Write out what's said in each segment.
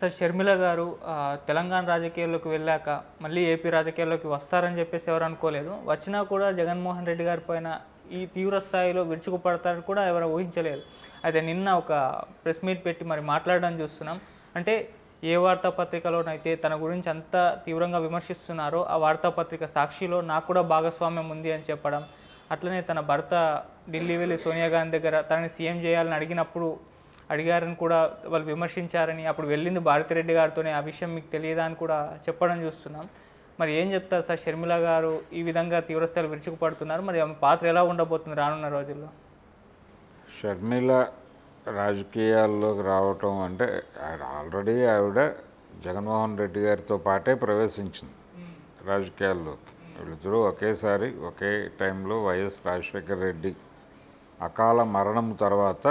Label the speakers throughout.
Speaker 1: Sir Sharmila గారు తెలంగాణ రాజకీయాల్లోకి వెళ్ళాక మళ్ళీ ఏపీ రాజకీయాల్లోకి వస్తారని చెప్పేసి ఎవరు అనుకోలేదు. వచ్చినా కూడా జగన్మోహన్ రెడ్డి గారి పైన ఈ తీవ్ర స్థాయిలో విరుచుకుపడతారని కూడా ఎవరు ఊహించలేదు. అయితే నిన్న ఒక ప్రెస్ మీట్ పెట్టి మరి మాట్లాడడం చూస్తున్నాం. అంటే ఏ వార్తాపత్రికలోనైతే తన గురించి అంత తీవ్రంగా విమర్శిస్తున్నారో ఆ వార్తాపత్రిక సాక్షిలో నాకు కూడా భాగస్వామ్యం ఉంది అని చెప్పడం అట్లనే తన భర్త ఢిల్లీ వెళ్ళి సోనియా గాంధీ దగ్గర తనని సీఎం చేయాలని అడిగినప్పుడు అడిగారని కూడా వాళ్ళు విమర్శించారని అప్పుడు వెళ్ళింది భారతిరెడ్డి గారితోనే. ఆ విషయం మీకు తెలియదా అని కూడా చెప్పడం చూస్తున్నాం. మరి ఏం చెప్తారు సార్? షర్మిల గారు ఈ విధంగా తీవ్రస్థాయిలో విరుచుకుపడుతున్నారు. మరి ఆమె పాత్ర ఎలా ఉండబోతుంది రానున్న రోజుల్లో?
Speaker 2: షర్మిల రాజకీయాల్లోకి రావటం అంటే ఆల్రెడీ ఆవిడ జగన్మోహన్ రెడ్డి గారితో పాటే ప్రవేశించింది రాజకీయాల్లోకి. వీళ్ళిద్దరూ ఒకేసారి ఒకే టైంలో వైఎస్ రాజశేఖర రెడ్డి అకాల మరణం తర్వాత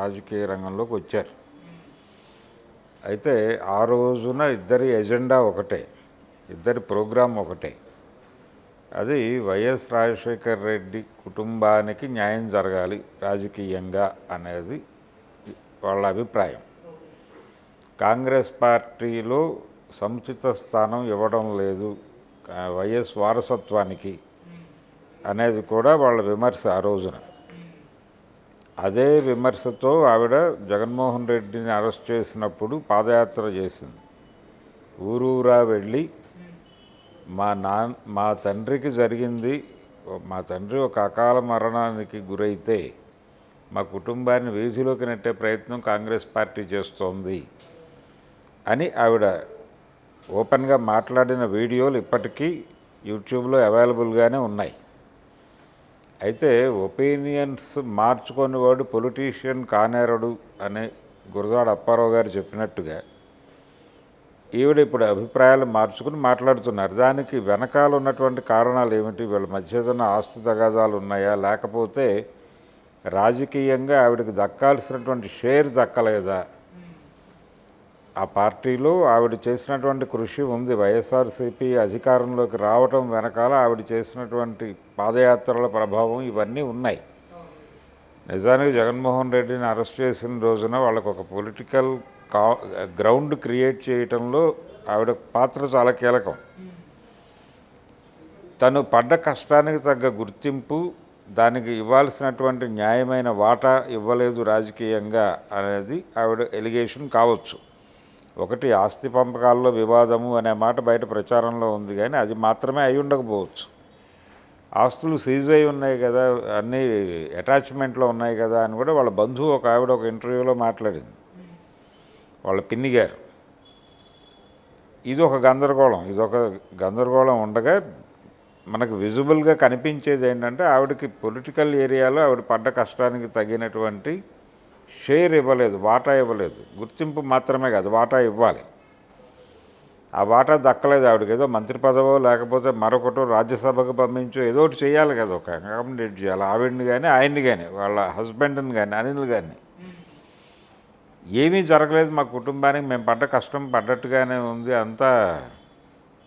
Speaker 2: రాజకీయ రంగంలోకి వచ్చారు. అయితే ఆ రోజున ఇద్దరి ఎజెండా ఒకటే ఇద్దరి ప్రోగ్రాం ఒకటే. అది వైఎస్ రాజశేఖర్ రెడ్డి కుటుంబానికి న్యాయం జరగాలి రాజకీయంగా అనేది వాళ్ళ అభిప్రాయం. కాంగ్రెస్ పార్టీలో సముచిత స్థానం ఇవ్వడం లేదు వైఎస్ వారసత్వానికి అనేది కూడా వాళ్ళ విమర్శ ఆ రోజున. అదే విమర్శతో ఆవిడ జగన్మోహన్ రెడ్డిని అరెస్ట్ చేసినప్పుడు పాదయాత్ర చేసింది. ఊరూరా వెళ్ళి మా నా మా తండ్రికి జరిగింది మా తండ్రి ఒక అకాల మరణానికి గురైతే మా కుటుంబాన్ని వీధిలోకి నెట్టే ప్రయత్నం కాంగ్రెస్ పార్టీ చేస్తోంది అని ఆవిడ ఓపెన్గా మాట్లాడిన వీడియోలు ఇప్పటికీ యూట్యూబ్లో అవైలబుల్గానే ఉన్నాయి. అయితే ఒపీనియన్స్ మార్చుకునేవాడు పొలిటీషియన్ కానేరడు అనే గురజాడ అప్పారావు గారు చెప్పినట్టుగా ఈవిడ ఇప్పుడు అభిప్రాయాలు మార్చుకుని మాట్లాడుతున్నారు. దానికి వెనకాల ఉన్నటువంటి కారణాలు ఏమిటి? వీళ్ళ మధ్య ఏదైనా ఆస్తి తగాదాలు ఉన్నాయా? లేకపోతే రాజకీయంగా ఆవిడకి దక్కాల్సినటువంటి షేర్ దక్కలేదా? ఆ పార్టీలో ఆవిడ చేసినటువంటి కృషి ఉంది. వైఎస్ఆర్సీపీ అధికారంలోకి రావటం వెనకాల ఆవిడ చేసినటువంటి పాదయాత్రల ప్రభావం ఇవన్నీ ఉన్నాయి. నిజానికి జగన్మోహన్ రెడ్డిని అరెస్ట్ చేసిన రోజున వాళ్ళకు ఒక పొలిటికల్ కా గ్రౌండ్ క్రియేట్ చేయటంలో ఆవిడ పాత్ర చాలా కీలకం. తను పడ్డ కష్టానికి తగ్గ గుర్తింపు దానికి ఇవ్వాల్సినటువంటి న్యాయమైన వాటా ఇవ్వలేదు రాజకీయంగా అనేది ఆవిడ ఎలిగేషన్ కావచ్చు. ఒకటి ఆస్తి పంపకాల్లో వివాదము అనే మాట బయట ప్రచారంలో ఉంది కానీ అది మాత్రమే అయి ఉండకపోవచ్చు. ఆస్తులు సీజ్ అయి ఉన్నాయి కదా అన్నీ అటాచ్మెంట్లో ఉన్నాయి కదా అని కూడా వాళ్ళ బంధువు ఒక ఆవిడ ఒక ఇంటర్వ్యూలో మాట్లాడింది. వాళ్ళ పిన్ని గారు. ఇది ఒక గందరగోళం ఇది ఒక గందరగోళం ఉండగా మనకు విజిబుల్గా కనిపించేది ఏంటంటే ఆవిడకి పొలిటికల్ ఏరియాలో ఆవిడ పడ్డ కష్టానికి తగినటువంటి షేర్ ఇవ్వలేదు వాటా ఇవ్వలేదు. గుర్తింపు మాత్రమే కాదు వాటా ఇవ్వాలి. ఆ వాటా దక్కలేదు ఆవిడకి. ఏదో మంత్రి పదవో లేకపోతే మరొకటో రాజ్యసభకు పంపించో ఏదో ఒకటి చేయాలి కదా ఒక అకామిడేట్ చేయాలి. ఆవిడని కానీ ఆయన్ని కానీ వాళ్ళ హస్బెండ్ని కానీ అనిల్ కానీ ఏమీ జరగలేదు మా కుటుంబానికి. మేము పడ్డ కష్టం పడ్డట్టుగానే ఉంది. అంతా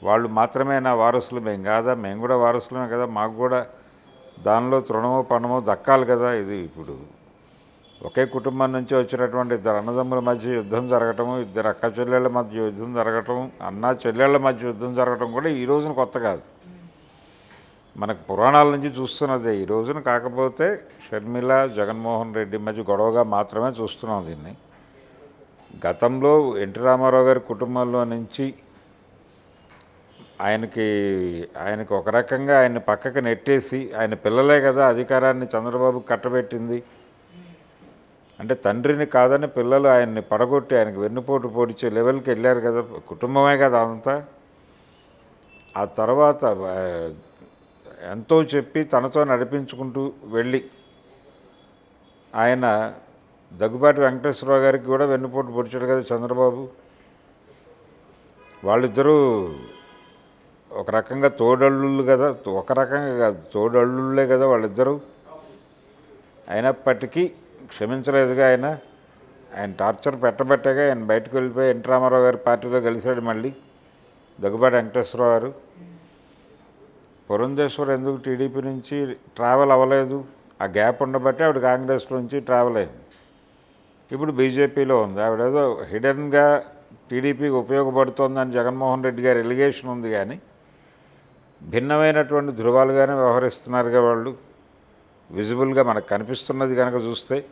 Speaker 2: వాళ్ళు మాత్రమే నా వారసులు. మేము కాదా? మేము కూడా వారసులమే కదా. మాకు కూడా దానిలో తృణమో పణమో దక్కాలి కదా. ఇది ఇప్పుడు ఒకే కుటుంబం నుంచి వచ్చినటువంటి ఇద్దరు అన్నదమ్ముల మధ్య యుద్ధం జరగటము ఇద్దరు అక్క చెల్లెళ్ళ మధ్య యుద్ధం జరగటం అన్న చెల్లెళ్ళ మధ్య యుద్ధం జరగటం కూడా ఈ రోజున కొత్త కాదు. మనకు పురాణాల నుంచి చూస్తున్నదే ఈ రోజున కాకపోతే షర్మిల జగన్మోహన్ రెడ్డి మధ్య గొడవగా మాత్రమే చూస్తున్నాం దీన్ని. గతంలో ఎన్టీ రామారావు గారి కుటుంబంలో నుంచి ఆయనకి ఆయనకి ఒక రకంగా ఆయన పక్కకి నెట్టేసి ఆయన పిల్లలే కదా అధికారాన్ని చంద్రబాబు కట్టబెట్టింది అంటే తండ్రిని కాదని పిల్లలు ఆయన్ని పడగొట్టి ఆయనకి వెన్నుపోటు పొడిచే లెవెల్కి వెళ్ళారు కదా కుటుంబమే కదా అంతా. ఆ తర్వాత ఎంతో చెప్పి తనతో నడిపించుకుంటూ వెళ్ళి ఆయన దగ్గుబాటి వెంకటేశ్వరరావు గారికి కూడా వెన్నుపోటు పొడిచాడు కదా చంద్రబాబు. వాళ్ళిద్దరూ ఒక రకంగా తోడల్లుళ్ళు కదా ఒక రకంగా కాదు తోడళ్ళులే కదా వాళ్ళిద్దరూ. అయినప్పటికీ క్షమించలేదుగా ఆయన. ఆయన టార్చర్ పెట్టబెట్టగా ఆయన బయటకు వెళ్ళిపోయి ఎన్టీ రామారావు గారి పార్టీలో కలిశాడు మళ్ళీ. దగ్గుబాటి వెంకటేశ్వరరావు గారు. పురంధేశ్వర్ ఎందుకు టీడీపీ నుంచి ట్రావెల్ అవ్వలేదు? ఆ గ్యాప్ ఉండబట్టి ఆవిడ కాంగ్రెస్ నుంచి ట్రావెల్ అయింది. ఇప్పుడు బీజేపీలో ఉంది. ఆవిడ ఏదో హిడెన్గా టీడీపీకి ఉపయోగపడుతోందని జగన్మోహన్ రెడ్డి గారి ఎలిగేషన్ ఉంది కానీ భిన్నమైనటువంటి ధృవాలుగానే వ్యవహరిస్తున్నారుగా వాళ్ళు. విజిబుల్గా మనకు కనిపిస్తున్నది కనుక చూస్తే.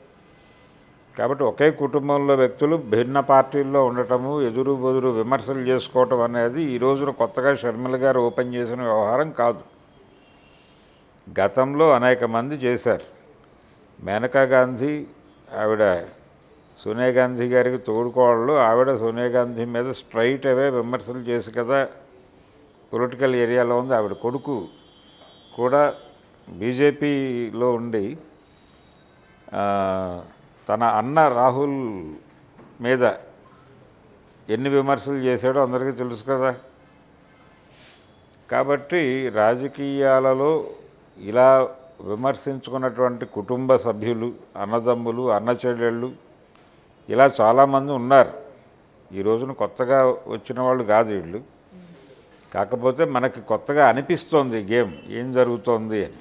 Speaker 2: కాబట్టి ఒకే కుటుంబంలో వ్యక్తులు భిన్న పార్టీల్లో ఉండటము ఎదురు బెదురు విమర్శలు చేసుకోవటం అనేది ఈ రోజున కొత్తగా షర్మిల గారు ఓపెన్ చేసిన వ్యవహారం కాదు. గతంలో అనేక మంది చేశారు. మేనకా గాంధీ ఆవిడ సోనియా గాంధీ గారికి తోడుకోవాళ్ళు ఆవిడ సోనియా గాంధీ మీద స్ట్రైట్ అవే విమర్శలు చేసి కదా పొలిటికల్ ఏరియాలో ఉంది ఆవిడ కొడుకు కూడా బీజేపీలో ఉండి తన అన్న రాహుల్ మీద ఎన్ని విమర్శలు చేశాడో అందరికీ తెలుసు కదా. కాబట్టి రాజకీయాలలో ఇలా విమర్శించుకున్నటువంటి కుటుంబ సభ్యులు అన్నదమ్ములు అన్న చెల్లెళ్ళు ఇలా చాలామంది ఉన్నారు. ఈ రోజున కొత్తగా వచ్చిన వాళ్ళు కాదు వీళ్ళు. కాకపోతే మనకి కొత్తగా అనిపిస్తోంది గేమ్ ఏం జరుగుతోంది అని.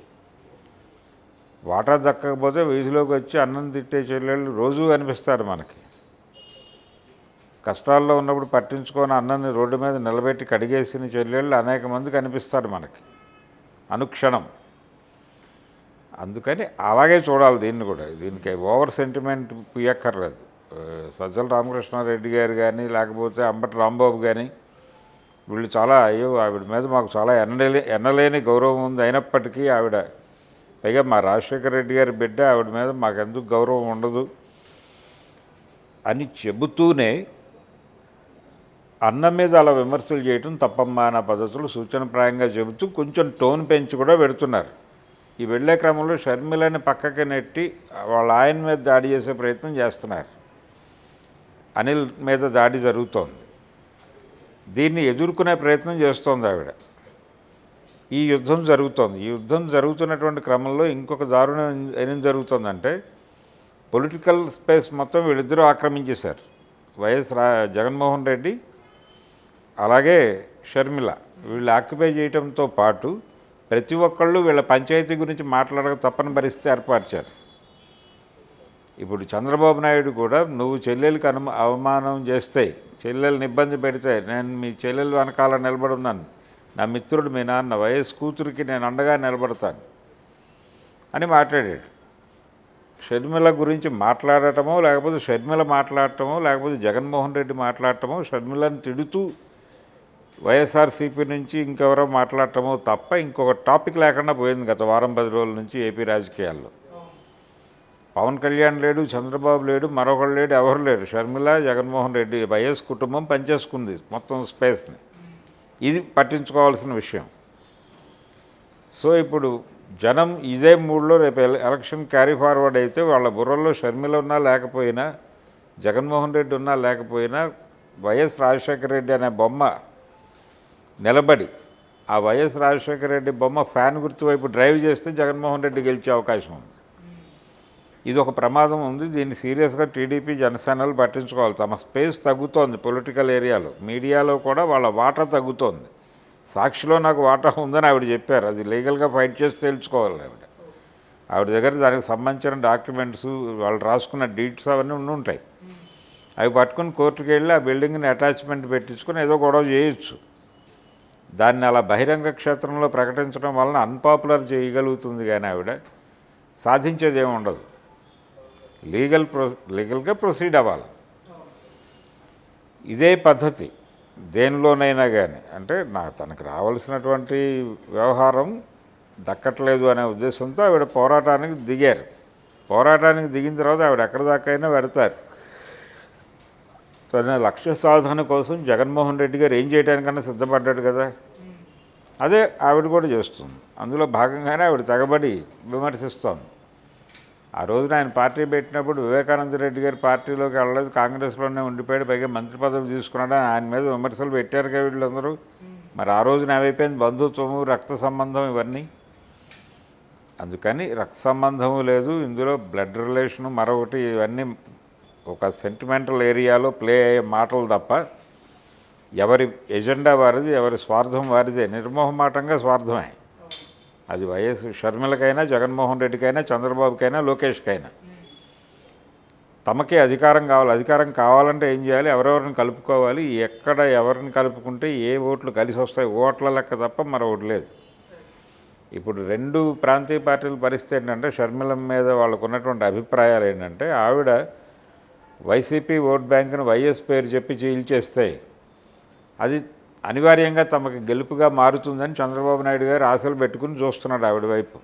Speaker 2: వాటా దక్కకపోతే వీధిలోకి వచ్చి అన్నం తిట్టే చెల్లెళ్ళు రోజూ కనిపిస్తారు మనకి. కష్టాల్లో ఉన్నప్పుడు పట్టించుకొని అన్నాన్ని రోడ్డు మీద నిలబెట్టి కడిగేసిన చెల్లెళ్ళు అనేక మంది కనిపిస్తారు మనకి. అనుక్షణం. అందుకని అలాగే చూడాలి దీన్ని కూడా. దీనికి ఓవర్ సెంటిమెంట్ పుయ్యక్కర్లేదు. సజ్జల రామకృష్ణారెడ్డి గారు కానీ లేకపోతే అంబటి రాంబాబు కానీ వీళ్ళు చాలా అయ్యో ఆవిడ మీద మాకు చాలా ఎన్నలే ఎన్నలేని గౌరవం ఉంది అయినప్పటికీ ఆవిడ పైగా మా రాజశేఖర రెడ్డి గారి బిడ్డ ఆవిడ మీద మాకెందుకు గౌరవం ఉండదు అని చెబుతూనే అన్నం మీద అలా విమర్శలు చేయటం తప్పమ్మా అన్న పద్ధతులు సూచనప్రాయంగా చెబుతూ కొంచెం టోన్ పెంచి కూడా పెడుతున్నారు. ఈ వెళ్ళే క్రమంలో షర్మిలని పక్కకి నెట్టి వాళ్ళ ఆయన మీద దాడి చేసే ప్రయత్నం చేస్తున్నారు. అనిల్ మీద దాడి జరుగుతోంది. దీన్ని ఎదుర్కొనే ప్రయత్నం చేస్తోంది ఆవిడ. ఈ యుద్ధం జరుగుతోంది. ఈ యుద్ధం జరుగుతున్నటువంటి క్రమంలో ఇంకొక దారుణం ఏం జరుగుతుందంటే పొలిటికల్ స్పేస్ మొత్తం వీళ్ళిద్దరూ ఆక్రమించేశారు. వైఎస్ రా జగన్మోహన్ రెడ్డి అలాగే షర్మిల. వీళ్ళు ఆక్యుపై చేయటంతో పాటు ప్రతి ఒక్కళ్ళు వీళ్ళ పంచాయతీ గురించి మాట్లాడక తప్పని పరిస్థితి ఏర్పరిచారు. ఇప్పుడు చంద్రబాబు నాయుడు కూడా నువ్వు చెల్లెలకి అను అవమానం చేస్తే చెల్లెల్ని ఇబ్బంది పెడితే నేను మీ చెల్లెలు వెనకాల నిలబడి ఉన్నాను. నా మిత్రుడు మీ నాన్న వయస్సు కూతురికి నేను అండగా నిలబడతాను అని మాట్లాడాడు. షర్మిల గురించి మాట్లాడటమో లేకపోతే షర్మిల మాట్లాడటమో లేకపోతే జగన్మోహన్ రెడ్డి మాట్లాడటమో షర్మిలను తిడుతూ వైఎస్ఆర్సీపీ నుంచి ఇంకెవరో మాట్లాడటమో తప్ప ఇంకొక టాపిక్ లేకుండా పోయింది గత వారం పది రోజుల నుంచి ఏపీ రాజకీయాల్లో. పవన్ కళ్యాణ్ లేడు చంద్రబాబు లేడు మరొకరు లేడు ఎవరు లేరు? షర్మిల జగన్మోహన్ రెడ్డి వైఎస్ కుటుంబం పనిచేసుకుంది మొత్తం స్పేస్ని. ఇది పట్టించుకోవాల్సిన విషయం. సో ఇప్పుడు జనం ఇదే మూడ్లో రేపు ఎలక్షన్ క్యారీ ఫార్వర్డ్ అయితే వాళ్ళ బుర్రల్లో షర్మిల ఉన్నా లేకపోయినా జగన్మోహన్ రెడ్డి ఉన్నా లేకపోయినా వైఎస్ రాజశేఖర రెడ్డి అనే బొమ్మ నిలబడి ఆ వైఎస్ రాజశేఖర రెడ్డి బొమ్మ ఫ్యాన్ గుర్తు వైపు డ్రైవ్ చేస్తే జగన్మోహన్ రెడ్డి గెలిచే అవకాశం ఉంది. ఇది ఒక ప్రమాదం ఉంది. దీన్ని సీరియస్గా టీడీపీ జనసేనలు పట్టించుకోవాలి. తమ స్పేస్ తగ్గుతోంది పొలిటికల్ ఏరియాలో. మీడియాలో కూడా వాళ్ళ వాటా తగ్గుతోంది. సాక్షిలో నాకు వాటా ఉందని ఆవిడ చెప్పారు. అది లీగల్గా ఫైట్ చేసి తేల్చుకోవాలి ఆవిడ. ఆవిడ దగ్గర దానికి సంబంధించిన డాక్యుమెంట్స్ వాళ్ళు రాసుకున్న డీట్స్ అవన్నీ ఉండి ఉంటాయి. అవి పట్టుకుని కోర్టుకు వెళ్ళి ఆ బిల్డింగ్ని అటాచ్మెంట్ పెట్టించుకొని ఏదో గొడవ చేయొచ్చు. దాన్ని అలా బహిరంగ క్షేత్రంలో ప్రకటించడం వలన అన్పాపులర్ చేయగలుగుతుంది కానీ ఆవిడ. సాధించేది ఏమి ఉండదు. లీగల్ ప్రొ లీగల్గా ప్రొసీడ్ అవ్వాలి. ఇదే పద్ధతి. దేనిలోనైనా కానీ అంటే నా తనకు రావాల్సినటువంటి వ్యవహారం దక్కట్లేదు అనే ఉద్దేశంతో ఆవిడ పోరాటానికి దిగారు. పోరాటానికి దిగిన తర్వాత ఆవిడ ఎక్కడి దాకైనా పెడతారు. తన లక్ష్య సాధన కోసం జగన్మోహన్ రెడ్డి గారు ఏం చేయడానికన్నా సిద్ధపడ్డాడు కదా. అదే ఆవిడ కూడా చేస్తుంది. అందులో భాగంగానే ఆవిడ తెగబడి విమర్శిస్తాను ఆ రోజున ఆయన పార్టీ పెట్టినప్పుడు వివేకానంద రెడ్డి గారి పార్టీలోకి వెళ్ళలేదు. కాంగ్రెస్లోనే ఉండిపోయాడు. పైగా మంత్రి పదవి తీసుకున్నాడు. ఆయన మీద విమర్శలు పెట్టారు కదా వీళ్ళందరూ. మరి ఆ రోజున ఏమైపోయింది? బంధుత్వము రక్త సంబంధం ఇవన్నీ. అందుకని రక్త సంబంధము లేదు. ఇందులో బ్లడ్ రిలేషను మరొకటి ఇవన్నీ ఒక సెంటిమెంటల్ ఏరియాలో ప్లే అయ్యే మాటలు తప్ప ఎవరి ఎజెండా వారిది ఎవరి స్వార్థం వారిదే. నిర్మోహమాటంగా స్వార్థమే. అది వైఎస్ షర్మిలకైనా జగన్మోహన్ రెడ్డికైనా చంద్రబాబుకైనా లోకేష్కైనా. తమకే అధికారం కావాలి. అధికారం కావాలంటే ఏం చేయాలి? ఎవరెవరిని కలుపుకోవాలి? ఎక్కడ ఎవరిని కలుపుకుంటే ఏ ఓట్లు కలిసి వస్తాయి? ఓట్ల లెక్క తప్ప మరొకటి లేదు. ఇప్పుడు రెండు ప్రాంతీయ పార్టీల పరిస్థితి ఏంటంటే షర్మిల మీద వాళ్ళకు ఉన్నటువంటి అభిప్రాయాలు ఏంటంటే ఆవిడ వైసీపీ ఓట్ బ్యాంకును వైఎస్ పేరు చెప్పి చీల్చేస్తాయి అది అనివార్యంగా తమకు గెలుపుగా మారుతుందని చంద్రబాబు నాయుడు గారు ఆశలు పెట్టుకుని చూస్తున్నాడు ఆవిడ వైపు.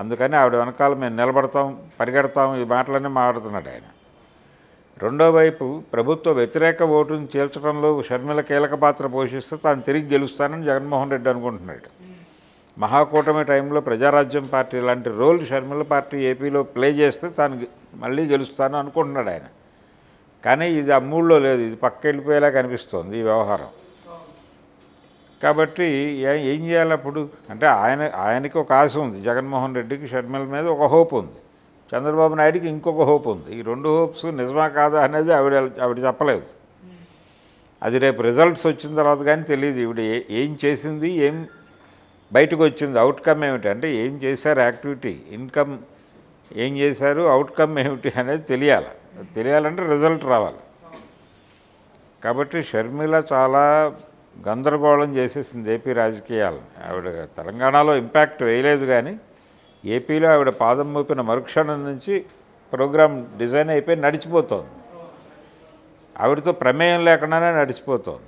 Speaker 2: అందుకని ఆవిడ వెనకాల మేము నిలబడతాం పరిగెడతాం ఈ మాటలన్నీ మాట్లాడుతున్నాడు ఆయన. రెండో వైపు ప్రభుత్వ వ్యతిరేక ఓటును చీల్చడంలో షర్మిల కీలక పాత్ర పోషిస్తే తాను తిరిగి గెలుస్తానని జగన్మోహన్ రెడ్డి అనుకుంటున్నాడు. మహాకూటమి టైంలో ప్రజారాజ్యం పార్టీ లాంటి రోల్ షర్మిల పార్టీ ఏపీలో ప్లే చేస్తే తాను మళ్ళీ గెలుస్తాను అనుకుంటున్నాడు ఆయన. కానీ ఇది అమ్మూళ్ళో లేదు ఇది పక్క వెళ్ళిపోయేలా కనిపిస్తోంది ఈ వ్యవహారం. కాబట్టి ఏం చేయాలి అప్పుడు అంటే ఆయన ఆయనకి ఒక ఆశ ఉంది. జగన్మోహన్ రెడ్డికి షర్మిల మీద ఒక హోప్ ఉంది. చంద్రబాబు నాయుడికి ఇంకొక హోప్ ఉంది. ఈ రెండు హోప్స్ నిజమా కాదా అనేది ఆవిడ ఆవిడ చెప్పలేదు. అది రేపు రిజల్ట్స్ వచ్చిన తర్వాత కానీ తెలియదు. ఈవిడ ఏం చేసింది ఏం బయటకు వచ్చింది అవుట్కమ్ ఏమిటి? అంటే ఏం చేశారు యాక్టివిటీ ఇన్కమ్ ఏం చేశారు అవుట్కమ్ ఏమిటి అనేది తెలియాలి. తెలియాలంటే రిజల్ట్ రావాలి. కాబట్టి షర్మిల చాలా గందరగోళం చేసేసింది ఏపీ రాజకీయాలు. ఆవిడ తెలంగాణలో ఇంపాక్ట్ వేయలేదు కానీ ఏపీలో ఆవిడ పాదం మోపిన మరుక్షణం నుంచి ప్రోగ్రాం డిజైన్ అయిపోయి నడిచిపోతోంది. ఆవిడతో ప్రమేయం లేకుండానే నడిచిపోతోంది.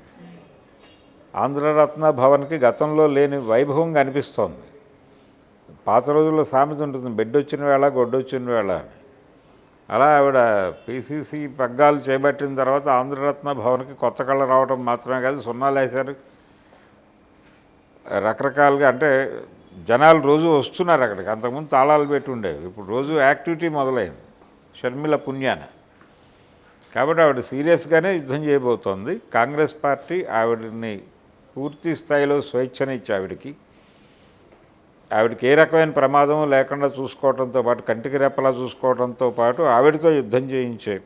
Speaker 2: ఆంధ్రరత్న భవన్కి గతంలో లేని వైభవం కనిపిస్తోంది పాత రోజుల్లో సామెత ఉంటుంది బెడ్ వచ్చిన వేళ గొడ్డొచ్చిన వేళ అని. అలా ఆవిడ పిసిసి పగ్గాలు చేపట్టిన తర్వాత ఆంధ్రరత్న భవన్కి కొత్త కళ రావడం మాత్రమే కాదు సున్నాలు వేశారు రకరకాలుగా అంటే జనాలు రోజు వస్తున్నారు అక్కడికి. అంతకుముందు తాళాలు పెట్టి ఉండేవి. ఇప్పుడు రోజు యాక్టివిటీ మొదలైంది. షర్మిల పుణ్యాన. కాబట్టి ఆవిడ సీరియస్గానే యుద్ధం చేయబోతోంది. కాంగ్రెస్ పార్టీ ఆవిడని పూర్తి స్థాయిలో స్వేచ్ఛనిచ్చి ఆవిడకి ఆవిడకి ఏ రకమైన ప్రమాదం లేకుండా చూసుకోవడంతో పాటు కంటికి రెప్పలా చూసుకోవడంతో పాటు ఆవిడతో యుద్ధం చేయించే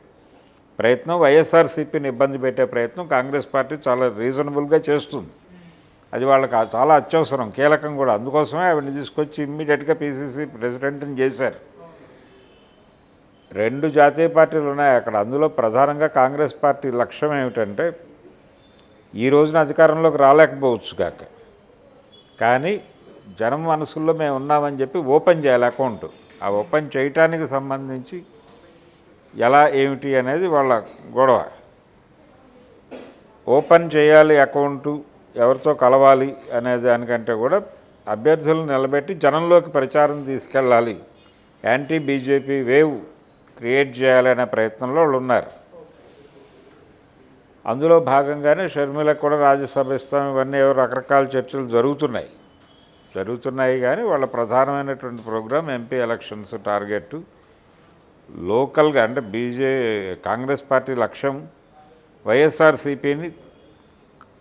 Speaker 2: ప్రయత్నం వైఎస్ఆర్సీపీని ఇబ్బంది పెట్టే ప్రయత్నం కాంగ్రెస్ పార్టీ చాలా రీజనబుల్గా చేస్తుంది. అది వాళ్ళకి చాలా అత్యవసరం కీలకం కూడా. అందుకోసమే ఆవిడని తీసుకొచ్చి ఇమ్మీడియట్గా పీసీసీ ప్రెసిడెంట్ని చేశారు. రెండు జాతీయ పార్టీలు ఉన్నాయి అక్కడ. అందులో ప్రధానంగా కాంగ్రెస్ పార్టీ లక్ష్యం ఏమిటంటే ఈ రోజున అధికారంలోకి రాలేకపోవచ్చు కాక. కానీ జనం మనసుల్లో మేము ఉన్నామని చెప్పి ఓపెన్ చేయాలి అకౌంట్. ఆ ఓపెన్ చేయటానికి సంబంధించి ఎలా ఏమిటి అనేది వాళ్ళ గొడవ. ఓపెన్ చేయాలి అకౌంటు ఎవరితో కలవాలి అనే దానికంటే కూడా అభ్యర్థులను నిలబెట్టి జనంలోకి ప్రచారం తీసుకెళ్ళాలి. యాంటీ బీజేపీ వేవ్ క్రియేట్ చేయాలనే ప్రయత్నంలో వాళ్ళు ఉన్నారు. అందులో భాగంగానే షర్మిలకు కూడా రాజ్యసభ ఇస్తాం ఇవన్నీ ఏవో రకరకాల చర్చలు జరుగుతున్నాయి. జరుగుతున్నాయి కానీ వాళ్ళ ప్రధానమైనటువంటి ప్రోగ్రాం ఎంపీ ఎలక్షన్స్ టార్గెట్ లోకల్గా అంటే బీజే కాంగ్రెస్ పార్టీ లక్ష్యం వైఎస్ఆర్సీపీని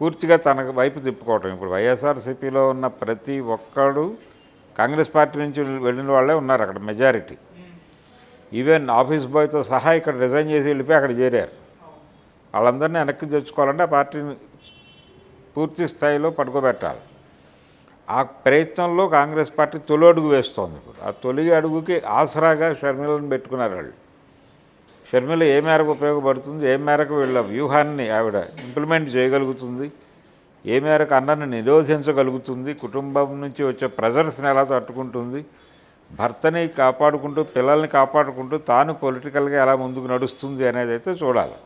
Speaker 2: పూర్తిగా తన వైపు తిప్పుకోవటం. ఇప్పుడు వైఎస్ఆర్సీపీలో ఉన్న ప్రతి ఒక్కడు కాంగ్రెస్ పార్టీ నుంచి వెళ్ళిన వాళ్ళే ఉన్నారు అక్కడ మెజారిటీ. ఈవెన్ ఆఫీస్ బాయ్తో సహా ఇక్కడ రిజైన్ చేసి వెళ్ళిపోయి అక్కడ చేరారు. వాళ్ళందరినీ వెనక్కి తెచ్చుకోవాలంటే ఆ పార్టీని పూర్తి స్థాయిలో పడుకోబెట్టాలి. ఆ ప్రయత్నంలో కాంగ్రెస్ పార్టీ తొలి అడుగు వేస్తోంది ఇప్పుడు. ఆ తొలి అడుగుకి ఆసరాగా షర్మిలను పెట్టుకున్నారు వాళ్ళు. షర్మిల ఏ మేరకు ఉపయోగపడుతుంది ఏ మేరకు వీళ్ళ వ్యూహాన్ని ఆవిడ ఇంప్లిమెంట్ చేయగలుగుతుంది ఏ మేరకు అన్నను నిరోధించగలుగుతుంది కుటుంబం నుంచి వచ్చే ప్రెజర్స్ని ఎలా తట్టుకుంటుంది భర్తని కాపాడుకుంటూ పిల్లల్ని కాపాడుకుంటూ తాను పొలిటికల్గా ఎలా ముందుకు నడుస్తుంది అనేది అయితే చూడాలి.